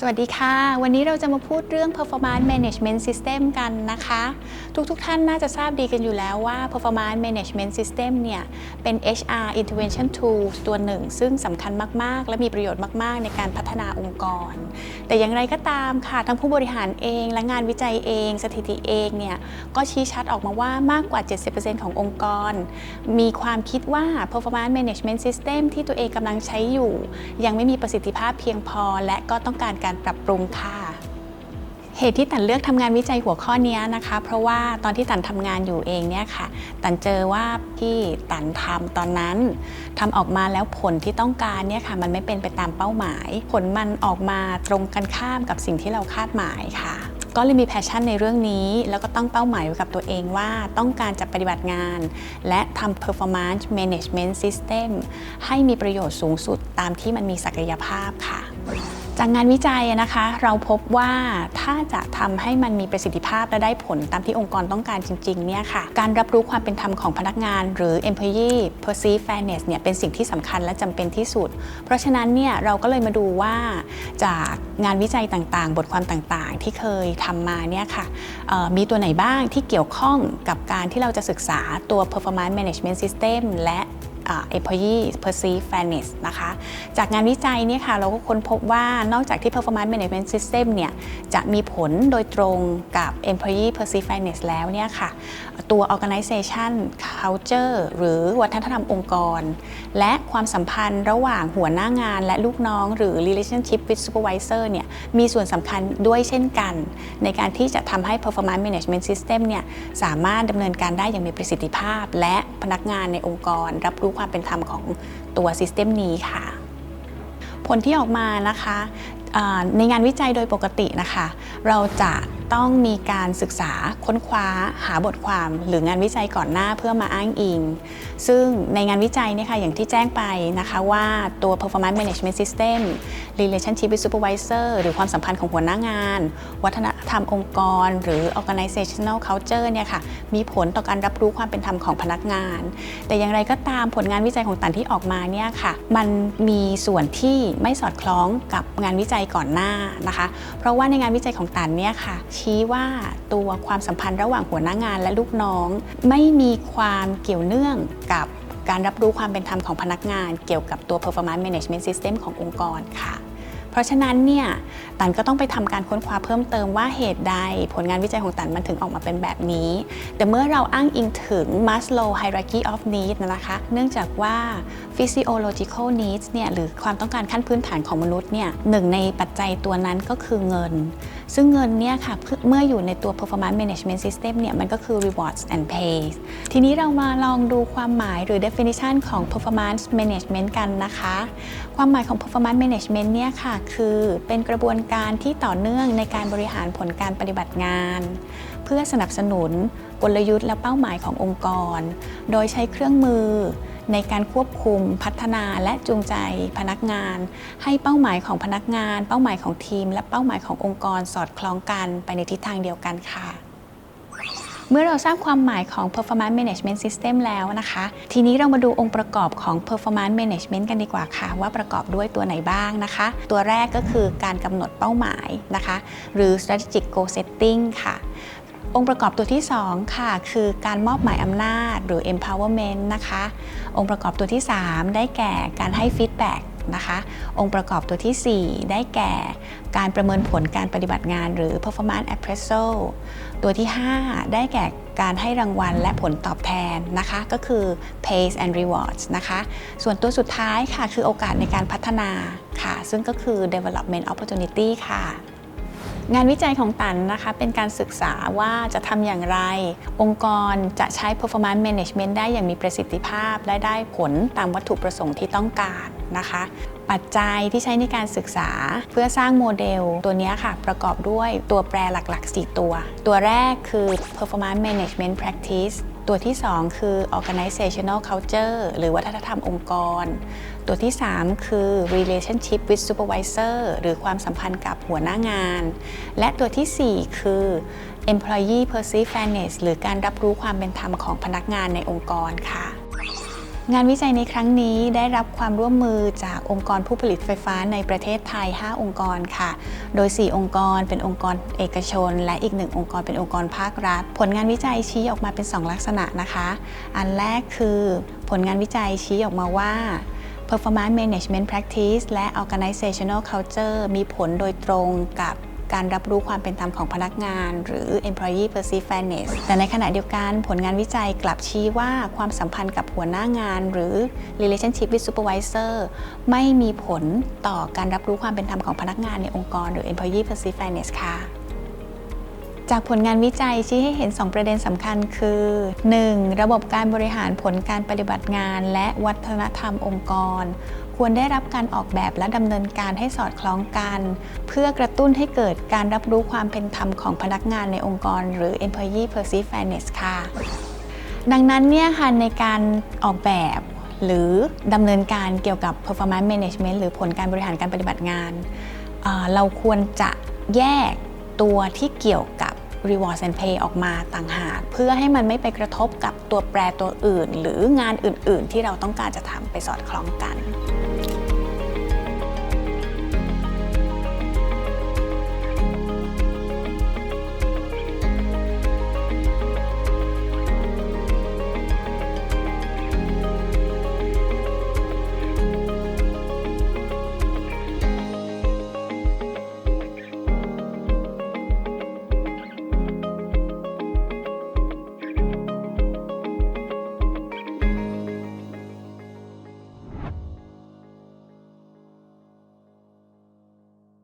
สวัสดีค่ะ วันนี้เราจะมาพูดเรื่อง performance management system กันนะคะ ทุกๆทท่านน่าจะทราบดีกันอยู่แล้วว่า performance management system เนี่ย เป็น HR intervention tool ตัวหนึ่ง ซึ่งสำคัญมาก ๆ และมีประโยชน์มาก ๆ ในการพัฒนาองค์กร แต่อย่างไรก็ตามค่ะ ทั้งผู้บริหารเอง และงานวิจัยเอง สถิติเองเนี่ย ก็ชี้ชัดออกมาว่ามากกว่า 70%ขององค์กร มีความคิดว่า performance management system ที่ตัวเองกำลังใช้อยู่ ยังไม่มีประสิทธิภาพเพียงพอ และก็ต้องการการปรับปรุงค่ะเหตุที่ตันเลือกทำงานวิจัยหัวข้อนี้นะคะ เพราะว่าตอนที่ตันทำงานอยู่เองเนี่ยค่ะ ตันเจอว่าที่ตันทำตอนนั้นทำออกมาแล้วผลที่ต้องการเนี่ยค่ะ มันไม่เป็นไปตามเป้าหมาย ผลมันออกมาตรงกันข้ามกับสิ่งที่เราคาดหมายค่ะก็เลยมีแพชชั่นในเรื่องนี้ แล้วก็ตั้งเป้าหมายไว้กับตัวเองว่าต้องการจะปฏิบัติงาน และทำ performance management system ให้มีประโยชน์สูงสุดตามที่มันมีศักยภาพค่ะ จากงานวิจัยนะคะ เราพบว่าถ้าจะทำให้มันมีประสิทธิภาพและได้ผลตามที่องค์กรต้องการจริงๆเนี่ยค่ะการรับรู้ความเป็นธรรมของพนักงาน หรือ employee perceive fairness เนี่ยเป็นสิ่งที่สำคัญและจำเป็นที่สุด เพราะฉะนั้นเนี่ยเราก็เลยมาดูว่าจากงานวิจัยต่างๆ บทความต่างๆ ที่เคยทำมาเนี่ยค่ะมีตัวไหนบ้างที่เกี่ยวข้องกับการที่เราจะศึกษาตัว performance management system และ employee perceive fairness นะคะ จากงานวิจัยเนี่ยค่ะเราก็ค้นพบว่านอกจากที่ performance management system เนี่ยจะมีผลโดยตรงกับ employee perceive fairness แล้วเนี่ยค่ะตัว organization culture หรือวัฒนธรรมองค์กร และความสัมพันธ์ระหว่างหัวหน้างานและลูกน้อง หรือ relationship with supervisor เนี่ยมีส่วนสำคัญด้วยเช่นกัน ในการที่จะทำให้ performance management system เนี่ยสามารถดำเนินการได้อย่างมีประสิทธิภาพ และพนักงานในองค์กรรับรู้ความเป็นธรรมของตัวซิสเต็มนี้ค่ะ ผลที่ออกมานะคะในงานวิจัยโดยปกตินะคะ เราจะ ต้องมีการศึกษาค้นคว้าหาบทความ หรืองานวิจัยก่อนหน้าเพื่อมาอ้างอิง ซึ่งในงานวิจัยเนี่ยค่ะอย่างที่แจ้งไปนะคะว่าตัว performance management system relationship with supervisor หรือความสัมพันธ์ของหัวหน้างาน วัฒนธรรมองค์กร หรือ organizational culture เนี่ยค่ะมีผลต่อการรับรู้ความเป็นธรรมของพนักงาน แต่อย่างไรก็ตามผลงานวิจัยของตันที่ออกมาเนี่ยค่ะมันมีส่วนที่ไม่สอดคล้องกับงานวิจัยก่อนหน้านะคะ เพราะว่าในงานวิจัยของตันเนี่ยค่ะชว่าตัวความสัมพันธ์ระหว่างหัวหน้างานและลูกน้อง ไม่มีความเกี่ยวเนื่องกับการรับรู้ความเป็นธรรมของพนักงานเกี่ยวกับตัว performance management system ขององค์กรค่ะ เพราะฉะนั้นเนี่ยตันก็ต้องไปทำการค้นคว้าเพิ่มเติมว่าเหตุใด ผลงานวิจัยของตันมันถึงออกมาเป็นแบบนี้ แต่เมื่อเราอ้างอิงถึง Maslow hierarchy of needs นะคะ เนื่องจากว่า physiological needs เนี่ยหรือความต้องการขั้นพื้นฐานของมนุษย์เนี่ยหนึ่งในปัจจัยตัวนั้นก็คือเงินซึ่งเงินเนี่ยค่ะเมื่ออยู่ในตัว performance management system เนี่ยมันก็คือ rewards and pays ทีนี้เรามาลองดูความหมายหรือ definition ของ performance management กันนะคะ ความหมายของ performance management เนี่ยค่ะคือเป็นกระบวนการที่ต่อเนื่องในการบริหารผลการปฏิบัติงาน เพื่อสนับสนุนกลยุทธ์และเป้าหมายขององค์กร โดยใช้เครื่องมือ ในการควบคุมพัฒนาและจูงใจพนักงาน ให้เป้าหมายของพนักงาน เป้าหมายของทีม และเป้าหมายขององค์กรสอดคล้องกันไปในทิศทางเดียวกันค่ะเมื่อเราทราบความหมายของ performance management system แล้วนะคะ ทีนี้เรามาดูองค์ประกอบของ performance management กันดีกว่าค่ะ ว่าประกอบด้วยตัวไหนบ้างนะคะ ตัวแรกก็คือการกำหนดเป้าหมายนะคะ หรือ strategic goal setting ค่ะ องค์ประกอบตัวที่ 2 ค่ะ คือการมอบหมายอำนาจหรือ empowerment นะคะ องค์ประกอบตัวที่ 3 ได้แก่การให้ feedback นะคะ องค์ประกอบตัวที่ 4 ได้แก่การประเมินผลการปฏิบัติงานหรือ performance appraisal ตัวที่ 5 ได้แก่การให้รางวัลและผลตอบแทนนะคะ ก็คือ pays and rewards นะคะ ส่วนตัวสุดท้ายค่ะ คือโอกาสในการพัฒนาค่ะ ซึ่งก็คือ development opportunity ค่ะ งานวิจัยของตันนะคะเป็นการศึกษาว่าจะทำอย่างไร องค์กรจะใช้ performance management ได้อย่างมีประสิทธิภาพ และได้ผลตามวัตถุประสงค์ที่ต้องการนะคะปัจจัยที่ใช้ในการศึกษาเพื่อสร้างโมเดลตัวนี้ค่ะ ประกอบด้วยตัวแปรหลักๆ 4 ตัว ตัวแรกคือ performance management practice ตัวที่ 2 คือ organizational culture หรือวัฒนธรรมองค์กร ตัวที่ 3 คือ relationship with supervisor หรือความสัมพันธ์กับหัวหน้างาน และตัวที่ 4 คือ employee perceive fairness หรือการรับรู้ความเป็นธรรมของพนักงานในองค์กรค่ะ งานวิจัยในครั้งนี้ได้รับความร่วมมือจากองค์กรผู้ผลิตไฟฟ้าในประเทศไทย 5 องค์กรค่ะ โดย 4 องค์กรเป็นองค์กรเอกชน และอีกหนึ่งองค์กรเป็นองค์กรภาครัฐ ผลงานวิจัยชี้ออกมาเป็น 2 ลักษณะนะคะ อันแรกคือผลงานวิจัยชี้ออกมาว่า performance management practice และ organizational culture มีผลโดยตรงกับ การรับรู้ความเป็นธรรมของพนักงาน หรือ employee perceived fairness แต่ในขณะเดียวกันผลงานวิจัยกลับชี้ว่าความสัมพันธ์กับหัวหน้างาน หรือ relationship with supervisor ไม่มีผลต่อการรับรู้ความเป็นธรรมของพนักงานในองค์กร หรือ employee perceived fairness ค่ะ จากผลงานวิจัยชี้ให้เห็น 2 ประเด็นสำคัญคือ 1. ระบบการบริหารผลการปฏิบัติงาน และวัฒนธรรมองค์กร ควรได้รับการออกแบบและดำเนินการให้สอดคล้องกัน เพื่อกระตุ้นให้เกิดการรับรู้ความเป็นธรรมของพนักงานในองค์กร หรือ employee perceived fairness ค่ะ ดังนั้นเนี่ยค่ะในการออกแบบหรือดำเนินการเกี่ยวกับ performance management หรือผลการบริหารการปฏิบัติงานเอ่อเราควรจะแยกตัวที่เกี่ยวกับ reward and pay ออกมาต่างหาก เพื่อให้มันไม่ไปกระทบกับตัวแปรตัวอื่น หรืองานอื่น ๆ ที่เราต้องการจะทำไปสอดคล้องกัน